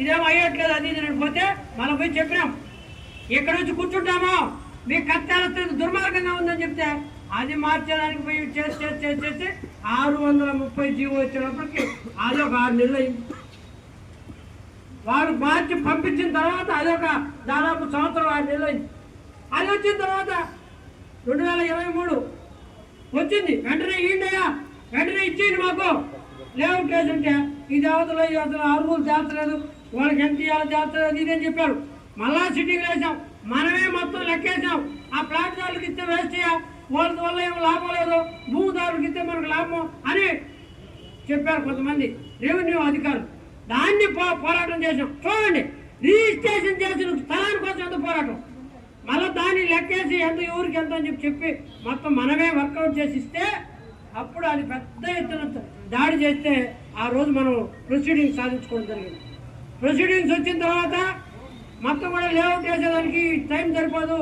ఇదేమో అయ్యట్లేదు అది ఇది పోతే మనం పోయి చెప్పినాం. ఇక్కడ వచ్చి కూర్చుంటామో. మీ కత్తాల దుర్మార్గంగా ఉందని చెప్తే అది మార్చడానికి పోయి చేసి చేసి చేసి చేసి ఆరు వందల ముప్పై జీవో వచ్చినప్పటికి అది ఒక ఆరు నెలలు అయింది. వారు మార్చి పంపించిన తర్వాత అదొక దాదాపు సంవత్సరం ఆరు నెలలు అయింది. అది వచ్చిన తర్వాత రెండు వేల ఇరవై మూడు వచ్చింది. వెంటనే ఈండయ్యా వెంటనే ఇచ్చేయండి మాకు. లేవు కేసు ఉంటే ఇది అవతల ఈ అవతల అరువులు తేల్చలేదు వాళ్ళకి ఎంత ఇవ్వాలో తేల్చలేదు ఇదని చెప్పారు? మళ్ళా సిట్టింగ్ వేసాం మనమే మొత్తం లెక్కేసాం. ఆ ప్లాట్ఫామ్కి ఇస్తే వేస్ట్ వాళ్ళ వల్ల ఏం లాభం లేదు. భూమిదారులకు ఇస్తే మనకు లాభం అని చెప్పారు కొంతమంది రెవెన్యూ అధికారులు. దాన్ని పో పోరాటం చేసాం చూడండి రిజిస్ట్రేషన్ చేసిన స్థలాని కోసం ఎంత పోరాటం? మళ్ళీ దాన్ని లెక్కేసి ఎంత ఊరికి ఎంత అని చెప్పి చెప్పి మొత్తం మనమే వర్కౌట్ చేసి ఇస్తే అప్పుడు అది పెద్ద ఎత్తున దాడి చేస్తే ఆ రోజు మనం ప్రొసీడింగ్స్ సాధించుకోవడం జరిగింది ప్రొసీడింగ్స్ వచ్చిన తర్వాత మొత్తం కూడా లేఅవుట్ చేసేదానికి టైం సరిపోదు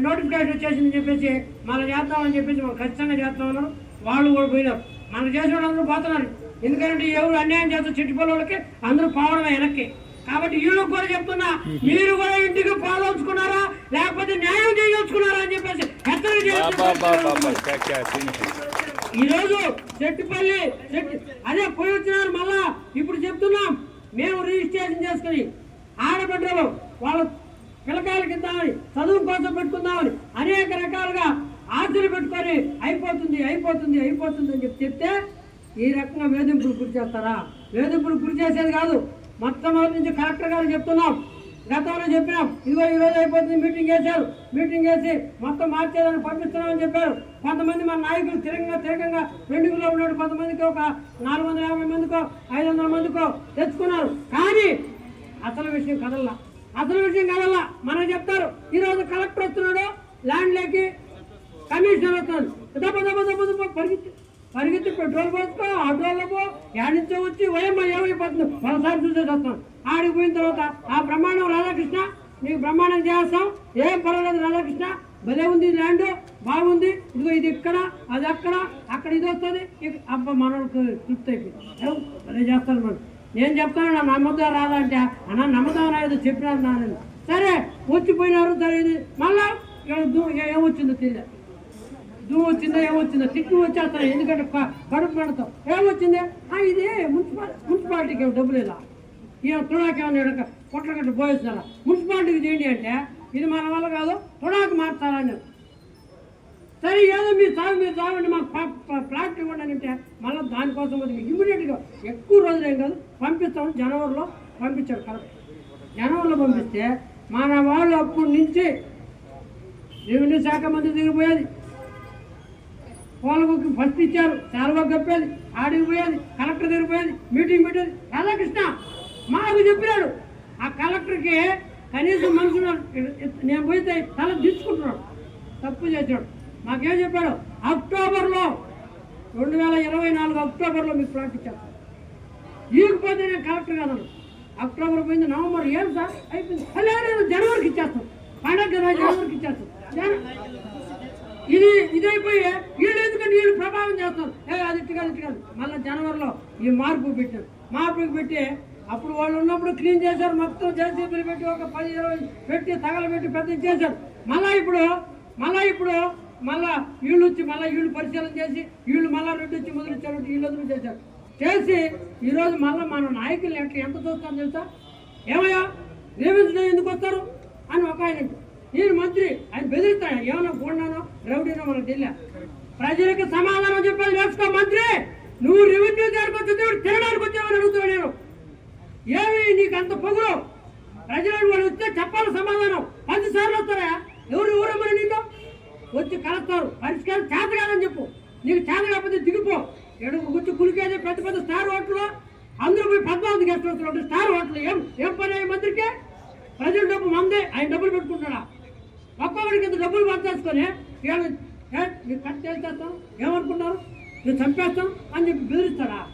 నోటిఫికేషన్ వచ్చేసిందని చెప్పేసి మళ్ళీ చేద్దామని చెప్పేసి మనం ఖచ్చితంగా చేస్తామన్నారు వాళ్ళు కూడా పోయినారు మనం చేసిన వాళ్ళందరూ పోతున్నారు ఎందుకంటే ఎవరు అన్యాయం చేస్తారు చెట్టు వాళ్ళకి అందరూ పోవడమే వెనక్కి కాబట్టి వీళ్ళకి కూడా చెప్తున్నా మీరు కూడా ఇంటికి పోదలుచుకున్నారా లేకపోతే న్యాయం చేయొచ్చుకున్నారా అని చెప్పేసి హెచ్చరిక ఈరోజు చెట్టుపల్లి చెట్టు అదే పోయి వచ్చినారు మళ్ళా. ఇప్పుడు చెప్తున్నాం మేము రిజిస్ట్రేషన్ చేసుకుని ఆడబిడ్డలు వాళ్ళ పిల్లకాయలకి ఇద్దామని చదువు కోసం పెట్టుకుందామని అనేక రకాలుగా ఆశలు పెట్టుకొని అయిపోతుంది అయిపోతుంది అయిపోతుంది అని చెప్పి చెప్తే ఈ రకంగా వేధింపులు గురి చేస్తారా? వేధింపులు గురి చేసేది కాదు. మొట్టమొదటి నుంచి కలెక్టర్ గారు చెప్తున్నాం గతంలో చెప్పినాం ఇదిగో ఈ రోజు అయిపోతుంది మీటింగ్ చేశారు మీటింగ్ చేసి మొత్తం మార్చేదాన్ని పంపిస్తున్నామని చెప్పారు కొంతమంది మన నాయకులు తిరగంగా తిరగంగా పెండింగ్లో ఉన్నాడు కొంతమందికి ఒక నాలుగు వందల యాభై మందికో ఐదు వందల మందికో తెచ్చుకున్నారు కానీ అసలు విషయం కదల్లా అసలు విషయం కదల్లా మనం చెప్తారు ఈరోజు కలెక్టర్ వస్తున్నాడు ల్యాండ్లోకి కమిషనర్ వస్తున్నాడు దెబ్బ దెబ్బ దెబ్బ దెబ్బ పరిగెత్తి పరిగెత్తి పెట్రోల్ పోసుకో ఆటోలో పో వచ్చి వయమ్మ ఏమైపోతుంది ఒకసారి చూసేసి వస్తాం. ఆడికి పోయిన తర్వాత ఆ బ్రహ్మాండం రాధాకృష్ణ నీకు బ్రహ్మాండం చేస్తాం. ఏం పర్వాలేదు రాధాకృష్ణ భలే ఉంది ల్యాండ్ బాగుంది. ఇదిగో ఇది ఇక్కడ అది అక్కడ అక్కడ ఇది వస్తుంది. అబ్బ మనకు తృప్తి అయిపోయింది. ఏం భలే చేస్తాను మనం నేను చెప్తాను నా నమ్మదా రాదా అంటే అన్న నమ్మదాం రాదు చెప్పినారు నాన్న సరే వచ్చిపోయినారు సరే ఇది మళ్ళా ఇక్కడ దూ- ఏమొచ్చిందో తెలియదు. నువ్వు వచ్చిందా ఏమొచ్చిందా తిట్టు వచ్చేస్తాను ఎందుకంటే కడుపు పెడతావు. ఏమొచ్చిందే ఆ, ఇది మున్సిపాలిటీ మున్సిపాలిటీకి డబ్బులు ఇలా. ఈయన తుడాకేమన్నా ఏమన్నా పొట్ల గట్ట పోయిస్తున్నారా? మున్సిపాలిటీకి చేయండి అంటే ఇది మన వల్ల కాదు తుడాకు మార్చాలని సరే ఏదో మీరు సాగు మీరు సాగండి మాకు ప- ప్లాట్ ఇవ్వండి అని అంటే మళ్ళీ దానికోసం ఇమీడియట్గా ఎక్కువ రోజులు ఏం కాదు పంపిస్తాం. జనవరిలో పంపించారు కరెక్ట్. జనవరిలో పంపిస్తే మన వాళ్ళు అప్పటి నుంచి రెవెన్యూ శాఖ మంత్రి దిగిపోయేది. వాళ్ళకి ఫస్ట్ ఇచ్చారు. చాలా కప్పేది ఆడికి పోయేది కలెక్టర్ దగ్గర పోయేది మీటింగ్ పెట్టేది. రాధాకృష్ణ మాకు చెప్పినాడు. ఆ కలెక్టర్కి కనీసం మనుషులు నేను పోయితే తల దించుకుంటున్నాడు. తప్పు చేశాడు. మాకేం చెప్పాడు? అక్టోబర్లో రెండు వేల ఇరవై నాలుగు అక్టోబర్లో మీకు ప్లాట్ ఇచ్చాను. ఈకపోతే నేను కలెక్టర్ కాదను. అక్టోబర్ పోయింది నవంబర్ ఏం సార్ అయిపోయింది. అలా జనవరికి ఇచ్చేస్తాం పండగ కదా జనవరికి ఇచ్చేస్తాం ఇది ఇదైపోయి వీళ్ళు ప్రభావం చేస్తారు. ఏ అది ఇట్టు కాదు ఇట్టు కాదు. మళ్ళీ జనవరిలో ఈ మార్పు పెట్టారు మార్పుకి పెట్టి అప్పుడు వాళ్ళు ఉన్నప్పుడు క్లీన్ చేశారు మొత్తం జేసీబీలు పెట్టి ఒక పది ఇరవై పెట్టి తగలబెట్టి పెద్ద చేశారు. మళ్ళీ ఇప్పుడు మళ్ళీ ఇప్పుడు మళ్ళా వీళ్ళు వచ్చి మళ్ళీ వీళ్ళు పరిశీలన చేసి వీళ్ళు మళ్ళీ రెండు వచ్చి మొదలుచ్చారు వీళ్ళు చేశారు. చేసి ఈరోజు మళ్ళీ మన నాయకులు ఎట్లా ఎంత చూస్తాం తెలుసా? ఏమయ్యా రేవించడం ఎందుకు వస్తారు? అని ఒక ఆయన నేను మంత్రి ఆయన బెదిరిస్తాడు. ఏమైనా కొండానో రౌడీనో మనకు తెలియదు? ప్రజలకు సమాధానం చెప్పాలి నేర్చుకో మంత్రి. నువ్వు రెవెన్యూ దగ్గరకు వచ్చి తినడానికి వచ్చావని అడుగుతున్నా నేను. ఏమి నీకు అంత పొగురు? ప్రజలు వాళ్ళు వస్తే చెప్పాలి సమాధానం. పది సార్లు వస్తారా? ఎవరు ఎవరమ్మని నీతో వచ్చి కలుస్తారు. పరిష్కారం చేత కాదని చెప్పు. నీకు చేత కాకపోతే దిగిపో. ఎడుగు వచ్చి కులికేది పెద్ద పెద్ద స్టార్ హోటల్లో అందరూ పోయి పద్మావతి గెస్ట్ వస్తున్నారు స్టార్ హోటల్ ఏం? ఏం పని అయ్యే మంత్రికి? ప్రజల డబ్బు మందే. ఆయన డబ్బులు పెట్టుకుంటాడా ఒక్కొక్కడికి ఇంత డబ్బులు పంచేసుకొని వీళ్ళు ఏ, కట్ చేసేస్తాం? ఏమనుకున్నారు నేను చంపేస్తాం అని చెప్పి బెదిరిస్తాడా?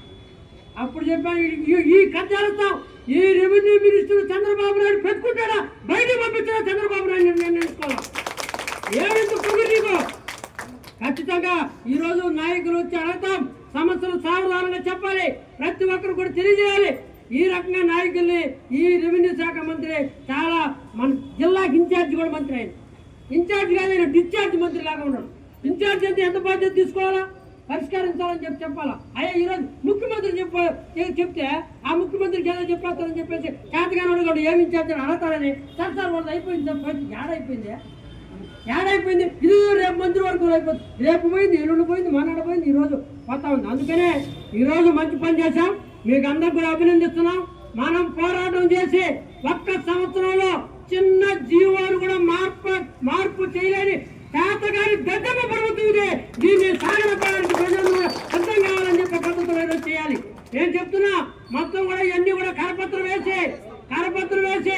అప్పుడు చెప్పాను ఈ- ఈ- కథ చేస్తాం. ఈ రెవెన్యూ మినిస్టర్ చంద్రబాబు నాయుడు పెట్టుకుంటాడా? బయట పంపించాడా చంద్రబాబు నాయుడు నేను నేర్చుకోవాలి పొగురు నీకు? ఖచ్చితంగా ఈ రోజు నాయకులు వచ్చి అడగతాం. సమస్యలు సావధానంగా చెప్పాలి. ప్రతి ఒక్కరు కూడా తెలియజేయాలి. ఈ రకంగా నాయకుల్ని ఈ రెవెన్యూ శాఖ మంత్రి చాలా మన జిల్లాకి ఇన్ఛార్జ్ కూడా మంత్రి ఆయన. ఇన్ఛార్జ్ కాదు ఆయన డిశ్చార్జ్ మంత్రి లాగా ఉన్నాడు. ఇన్ఛార్జ్ అయితే ఎంత బాధ్యత తీసుకోవాలా? పరిష్కరించాలని చెప్పి చెప్పాలా? అయ్యా ఈరోజు ముఖ్యమంత్రి చెప్ప చెప్తే ఆ ముఖ్యమంత్రికి ఏదో చెప్పేస్తారని చెప్పేసి చేతగానే కూడా ఏమి ఇన్ఛార్జ్ అని అడతారని సార్ సార్ వాళ్ళు అయిపోయింది సార్ పోయింది. ఏడైపోయింది ఏడైపోయింది ఇది రేపు మంత్రి వరకు అయిపోతుంది. రేపు పోయింది ఎల్లుండి పోయింది మన్నాడు పోయింది ఈరోజు పోతా ఉంది. అందుకనే ఈరోజు మంచి పని చేశాం. మీకు అందరు కూడా అభినందిస్తున్నాం. మనం పోరాటం చేసి ఒక్క సంవత్సరంలో చిన్న జీవో కూడా మార్పు మార్పు చేయలేని చేతగాని దద్దమ్మ ప్రభుత్వం ఇది దీన్ని సాగనపడానికి ప్రజలు కూడా సిద్ధం కావాలని చెప్పి పద్ధతిలో ఈరోజు చేయాలి నేను చెప్తున్నా మొత్తం కూడా ఇవన్నీ కూడా కరపత్రం వేసి కరపత్రం వేసి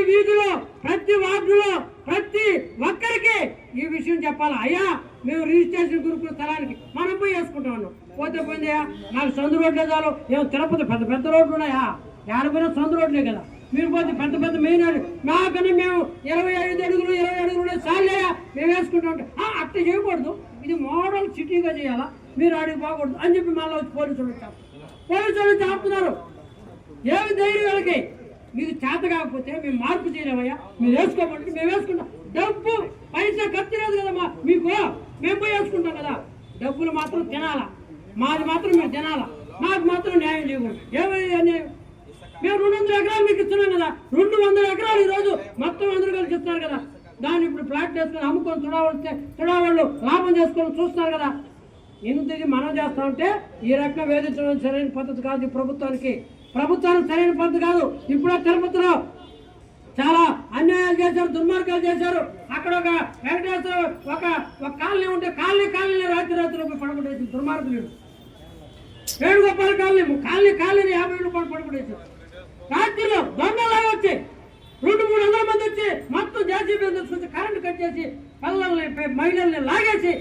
ప్రతి వీధిలో ప్రతి వార్డులో ప్రతి ఒక్కరికి ఈ విషయం చెప్పాలి? అయ్యా మేము రిజిస్ట్రేషన్ గురుకుల స్థలానికి మనం పోయి వేసుకుంటా ఉన్నాం పోతే పోయిందయ్యా నాకు సొంత రోడ్లే చాలు. ఏమో తిరుపతి పెద్ద పెద్ద రోడ్లు ఉన్నాయా? ఏడపోయినా సొంత రోడ్లే కదా. మీరు పోతే పెద్ద పెద్ద మెయిన్ మాకన్నా మేము ఇరవై ఐదు అడుగులు ఇరవై అడుగులు చాలేయా మేము వేసుకుంటా ఉంటే "ఆ, అట్ట చేయకూడదు. ఇది మోడల్ సిటీగా చేయాలా? మీరు ఆడికి పోకూడదు అని చెప్పి మళ్ళీ వచ్చి పోలీసులు వచ్చారు. పోలీసులు చాపుతున్నారు ఆపుతున్నారు. ఏమి ధైర్యం వాళ్ళకి? మీకు చేత కాకపోతే మేము మార్పు చేయలేమయ్యా. మీరు వేసుకోమంటే మేము వేసుకుంటాం. డబ్బు పైసా ఖర్చు లేదు కదమ్మా. మీకు మేము పోయి వేసుకుంటాం కదా. డబ్బులు మాత్రం తినాలా? మాది మాత్రం మీరు తినాలా? మాకు మాత్రం న్యాయం చేయకూడదు ఏమయ్యా మేము రెండు వందల ఎకరాలు మీకు ఇస్తున్నాం కదా. రెండు వందల ఎకరాలు ఈరోజు మొత్తం అందరూ కలిసి ఇస్తున్నారు కదా. దాన్ని ఇప్పుడు ప్లాట్ వేసుకొని అమ్ముకొని తుడావలిస్తే తుడావాళ్ళు లాభం చేసుకొని చూస్తున్నారు కదా. ఇంత ఇది మనం చేస్తా ఉంటే ఈ రకంగా వేధించడం సరైన పద్ధతి కాదు ఈ ప్రభుత్వానికి. ప్రభుత్వానికి సరైన పద్ధతి కాదు. ఇప్పుడు తిరుపతిలో చాలా అన్యాయాలు చేశారు దుర్మార్గాలు చేశారు. అక్కడ ఒక వెంకటేశ్వర ఒక ఒక కాలనీ ఉంటే కాలనీ కాలనీ రాత్రి రాత్రి పోయి దుర్మార్గులు వేణుగోపాల కాలనీ కాలనీ కాలనీ యాభై రూపాయలు పడగొట్టేసారు రాత్రిలో దొంగలాగా వచ్చి రెండు మూడు వందల మంది వచ్చి మొత్తం జేసీబీ తీసుకొచ్చి కరెంట్ కట్ చేసి పిల్లల్ని మహిళల్ని లాగేసి